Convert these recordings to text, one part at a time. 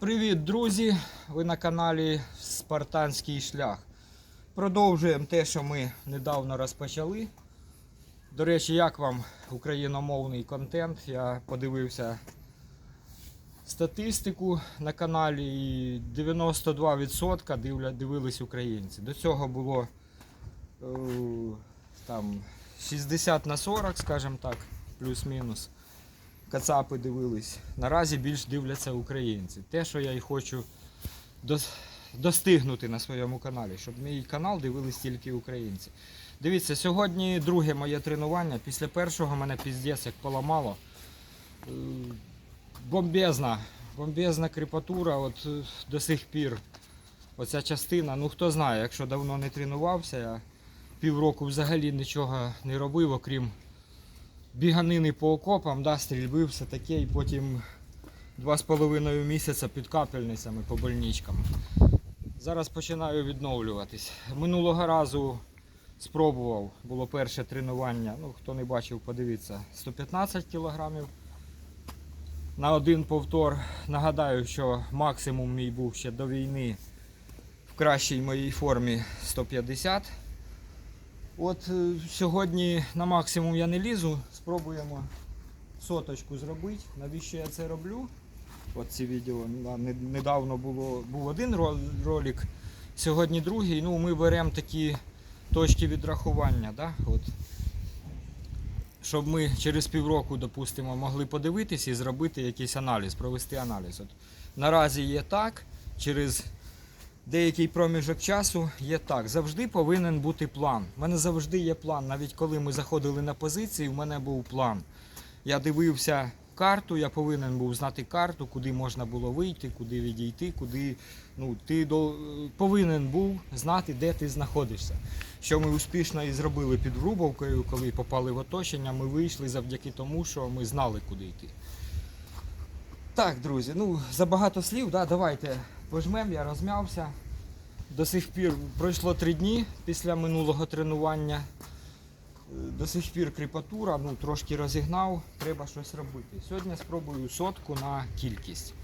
Привіт, друзі! Ви на каналі Спартанський шлях. Продовжуємо те, що ми недавно розпочали. До речі, як вам україномовний контент? Я подивився статистику на каналі і 92% дивились українці. До цього було е, там 60 на 40, скажімо так, плюс-мінус. Кацапи дивились. Наразі більш дивляться українці. Те, що я і хочу достигнути на своєму каналі, щоб мій канал дивились тільки українці. Дивіться, сьогодні друге моє тренування. Після першого мене піздець як поламало. Е, Бомбезна, бомбезна кріпатура, от е, до сих пір. Оця частина, ну хто знає, якщо давно не тренувався, я півроку взагалі нічого не робив, окрім біганини по окопам, да, стрільби, все таке, і потім два з половиною місяця під капельницями по больничкам. Зараз починаю відновлюватись. Минулого разу спробував, було перше тренування. Ну, хто не бачив, подивіться, 115 кілограмів на один повтор. Нагадаю, що максимум мій був ще до війни в кращій моїй формі 150. От е, сьогодні на максимум я не лізу, спробуємо соточку зробити. Навіщо я це роблю? От ці відео недавно було, був один ролик, сьогодні другий. Ну, ми беремо такі точки відрахування. Да? От. Щоб ми через півроку, допустимо, могли подивитись і зробити якийсь аналіз, провести аналіз. От. Наразі є так, через деякий проміжок часу є так. Завжди повинен бути план. У мене завжди є план. Навіть коли ми заходили на позиції, у мене був план. Я дивився карту, я повинен був знати карту, куди можна було вийти, куди відійти, куди ну, ти до, повинен був знати, де ти знаходишся. Що ми успішно і зробили під Врубовкою, коли попали в оточення, ми вийшли завдяки тому, що ми знали, куди йти. Так, друзі, ну забагато слів, да, давайте пожмем, я розм'явся. До сих пір пройшло три дні після минулого тренування. До сих пір кріпатура, ну трошки розігнав, треба щось робити. Сьогодні спробую сотку на кількість.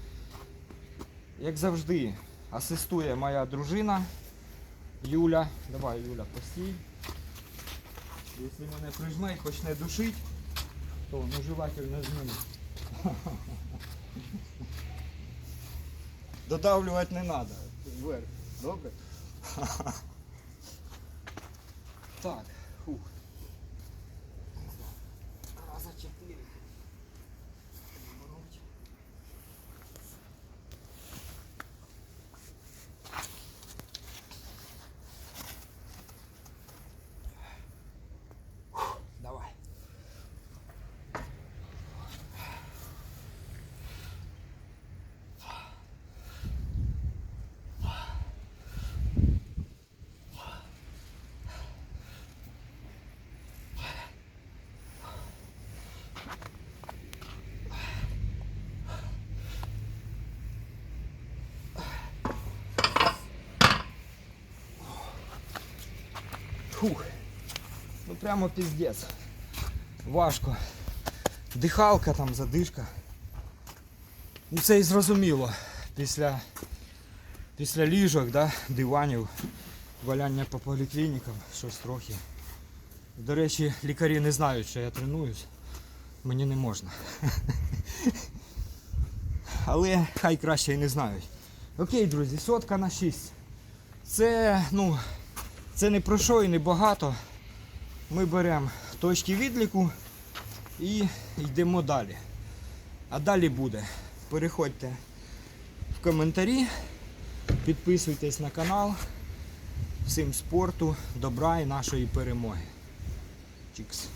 Як завжди, асистує моя дружина Юля. Давай, Юля, постій. Якщо мене прижме і почне душить, то ну, желательно зміни. Додавлювати не треба. Вверх. Добре? Так, фух. Раза чотири. Обернуть. Фух, Давай. Фух. Ну прямо піздець. Важко. Дихалка там, задишка. Ну це і зрозуміло. Після, після ліжок, да, диванів, валяння по поліклінікам, щось трохи. До речі, лікарі не знають, що я тренуюсь. Мені не можна. Але хай краще і не знають. Окей, друзі, сотка на 6. Це, ну, це не про що і не багато. Ми беремо точки відліку і йдемо далі. А далі буде. Переходьте в коментарі, підписуйтесь на канал. Всім спорту, добра і нашої перемоги. Чікс.